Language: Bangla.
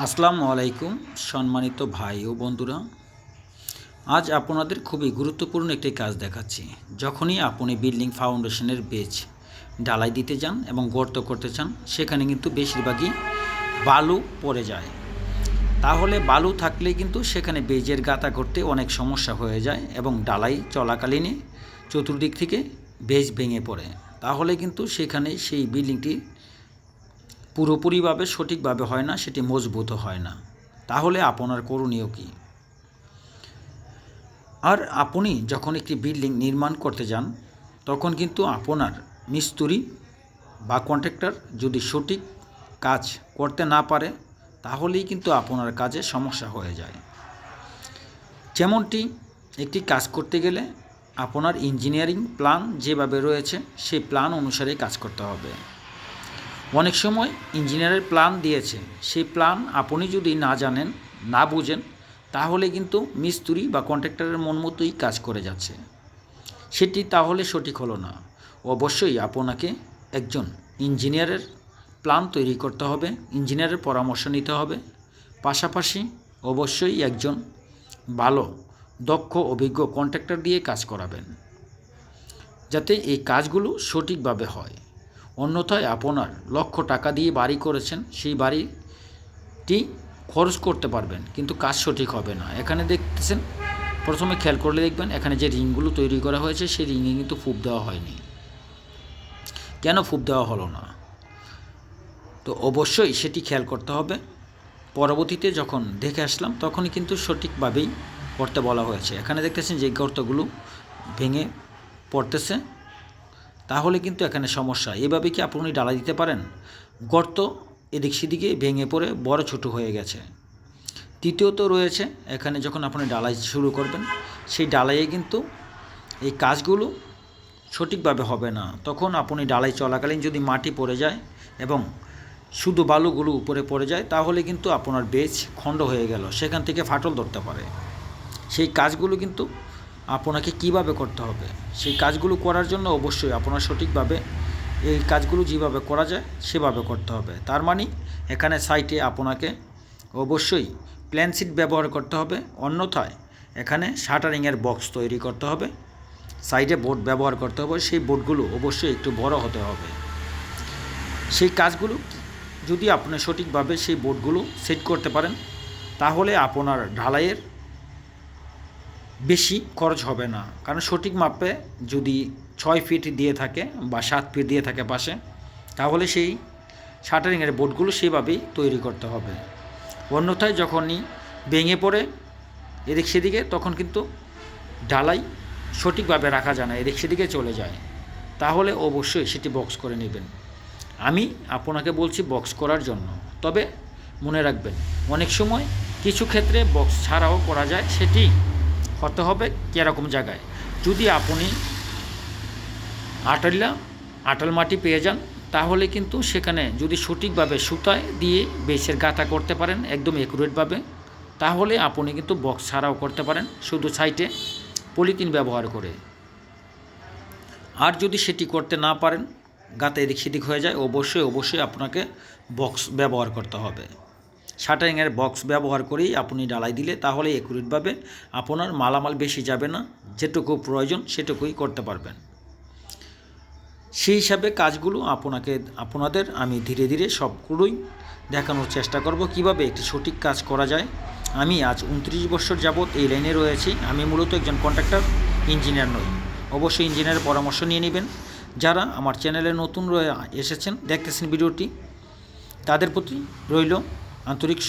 আসসালামু আলাইকুম, সম্মানিত ভাই ও বন্ধুরা। আজ আপনাদের খুবই গুরুত্বপূর্ণ একটি কাজ দেখাচ্ছি। যখনই আপনি বিল্ডিং ফাউন্ডেশনের বেজ ডালাই দিতে যান এবং গর্ত করতে চান, সেখানে কিন্তু বেশিরভাগই বালু পড়ে যায়। তাহলে বালু থাকলে কিন্তু সেখানে বেজের গাতা করতে অনেক সমস্যা হয়ে যায় এবং ডালাই চলাকালীনই চতুর্দিক থেকে বেজ ভেঙে পড়ে। তাহলে কিন্তু সেখানে সেই বিল্ডিংটি পুরোপুরিভাবে সঠিকভাবে হয় না, সেটি মজবুত হয় না। তাহলে আপনার করণীয় কী? আর আপনি যখন একটি বিল্ডিং নির্মাণ করতে যান, তখন কিন্তু আপনার মিস্ত্রি বা কন্ট্রাক্টর যদি সঠিক কাজ করতে না পারে, তাহলেই কিন্তু আপনার কাজে সমস্যা হয়ে যায়। যেমনটি একটি কাজ করতে গেলে আপনার ইঞ্জিনিয়ারিং প্ল্যান যেভাবে রয়েছে, সেই প্ল্যান অনুসারে কাজ করতে হবে। অনেক সময় ইঞ্জিনিয়ারের প্ল্যান দিয়েছে। সেই প্ল্যান আপনি যদি না জানেন, না বুঝেন, তাহলে কিন্তু মিস্ত্রি বা কন্ট্রাক্টরের মন মতোই কাজ করে যাচ্ছে। সেটি তাহলে সঠিক হলো না। অবশ্যই আপনাকে একজন ইঞ্জিনিয়ারের প্ল্যান তৈরি করতে হবে, ইঞ্জিনিয়ারের পরামর্শ নিতে হবে। পাশাপাশি অবশ্যই একজন ভালো, দক্ষ, অভিজ্ঞ কন্ট্রাক্টর দিয়ে কাজ করাবেন, যাতে এই কাজগুলো সঠিকভাবে হয়। অন্যথায় আপনার লক্ষ টাকা দিয়ে বাড়ি করেছেন, সেই বাড়িটি খরচ করতে পারবেন, কিন্তু কাজ সঠিক হবে না। এখানে দেখতেছেন, প্রথমে খেয়াল করলে দেখবেন, এখানে যে রিংগুলো তৈরি করা হয়েছে, সেই রিংয়ে কিন্তু ফুপ দেওয়া হয়নি। কেন ফুপ দেওয়া হলো না? তো অবশ্যই সেটি খেয়াল করতে হবে। পরবর্তীতে যখন দেখে আসলাম, তখনই কিন্তু সঠিকভাবেই করতে বলা হয়েছে। এখানে দেখতেছেন যে গর্তগুলো ভেঙে পড়তেছে। তাহলে কিন্তু এখানে সমস্যা। এভাবে কি আপনি ডালা দিতে পারেন? গর্ত এদিক সেদিকে ভেঙে পড়ে বড় ছোট হয়ে গেছে। তৃতীয়ত রয়েছে, এখানে যখন আপনি ডালাই শুরু করবেন, সেই ডালাইয়ে কিন্তু এই কাজগুলো সঠিকভাবে হবে না। তখন আপনি ডালাই চলাকালীন যদি মাটি পড়ে যায় এবং শুধু বালুগুলো উপরে পড়ে যায়, তাহলে কিন্তু আপনার বেজ খণ্ড হয়ে গেল। সেখান থেকে ফাটল ধরতে পারে। সেই কাজগুলো কিন্তু আপনাকে কীভাবে করতে হবে? সেই কাজগুলো করার জন্য অবশ্যই আপনার সঠিকভাবে এই কাজগুলো যেভাবে করা যায়, সেভাবে করতে হবে। তার মানে এখানে সাইটে আপনাকে অবশ্যই প্ল্যান শিট ব্যবহার করতে হবে। অন্যথায়, এখানে শাটারিংয়ের বক্স তৈরি করতে হবে। সাইডে বোর্ড ব্যবহার করতে হবে। সেই বোর্ডগুলো অবশ্যই একটু বড় হতে হবে। সেই কাজগুলো, যদি আপনি সঠিকভাবে সেই বোর্ডগুলো সেট করতে পারেন, তাহলে আপনার ঢালাইয়ের বেশি খরচ হবে না। কারণ সঠিক মাপে যদি ছয় ফিট দিয়ে থাকে বা সাত ফিট দিয়ে থাকে পাশে, তাহলে সেই শাটারিংয়ের বোর্ডগুলো সেভাবেই তৈরি করতে হবে। অন্যথায় যখনই ভেঙে পড়ে এদিক সেদিকে, তখন কিন্তু ঢালাই সঠিকভাবে রাখা যায় না, এদিক সেদিকে চলে যায়। তাহলে অবশ্যই সেটি বক্স করে নেবেন। আমি আপনাকে বলছি বক্স করার জন্য। তবে মনে রাখবেন, অনেক সময় কিছু ক্ষেত্রে বক্স ছাড়াও করা যায়, সেটি হতে হবে কীরকম জায়গায়। যদি আপনি আটাল্লা আটাল মাটি পেয়ে যান, তাহলে কিন্তু সেখানে যদি সঠিকভাবে সুতায় দিয়ে বেসের গাঁথা করতে পারেন, একদম একুরেটভাবে তাহলে আপনি কিন্তু বক্স ছাড়াও করতে পারেন শুধু সাইটে পলিথিন ব্যবহার করে। আর যদি সেটি করতে না পারেন গাতে এদিক সেদিক হয়ে যায়, অবশ্যই অবশ্যই আপনাকে বক্স ব্যবহার করতে হবে। শাটারিংয়ের বক্স ব্যবহার করেই আপনি ডালাই দিলে তাহলে একুরেটভাবে আপনার মালামাল বেশি যাবে না। যেটুকু প্রয়োজন সেটুকুই করতে পারবেন। সেই হিসাবে কাজগুলো আপনাকে, আপনাদের আমি ধীরে ধীরে সবগুলোই দেখানোর চেষ্টা করব কীভাবে একটি সঠিক কাজ করা যায়। আমি আজ উনত্রিশ বছর যাবৎ এই লাইনে রয়েছি। আমি মূলত একজন কন্ট্রাক্টর, ইঞ্জিনিয়ার নই। অবশ্যই ইঞ্জিনিয়ারের পরামর্শ নিয়ে নেবেন। যারা আমার চ্যানেলে নতুন রয়ে এসেছেন, দেখতেছেন ভিডিওটি, তাদের প্রতি রইল आंतरिक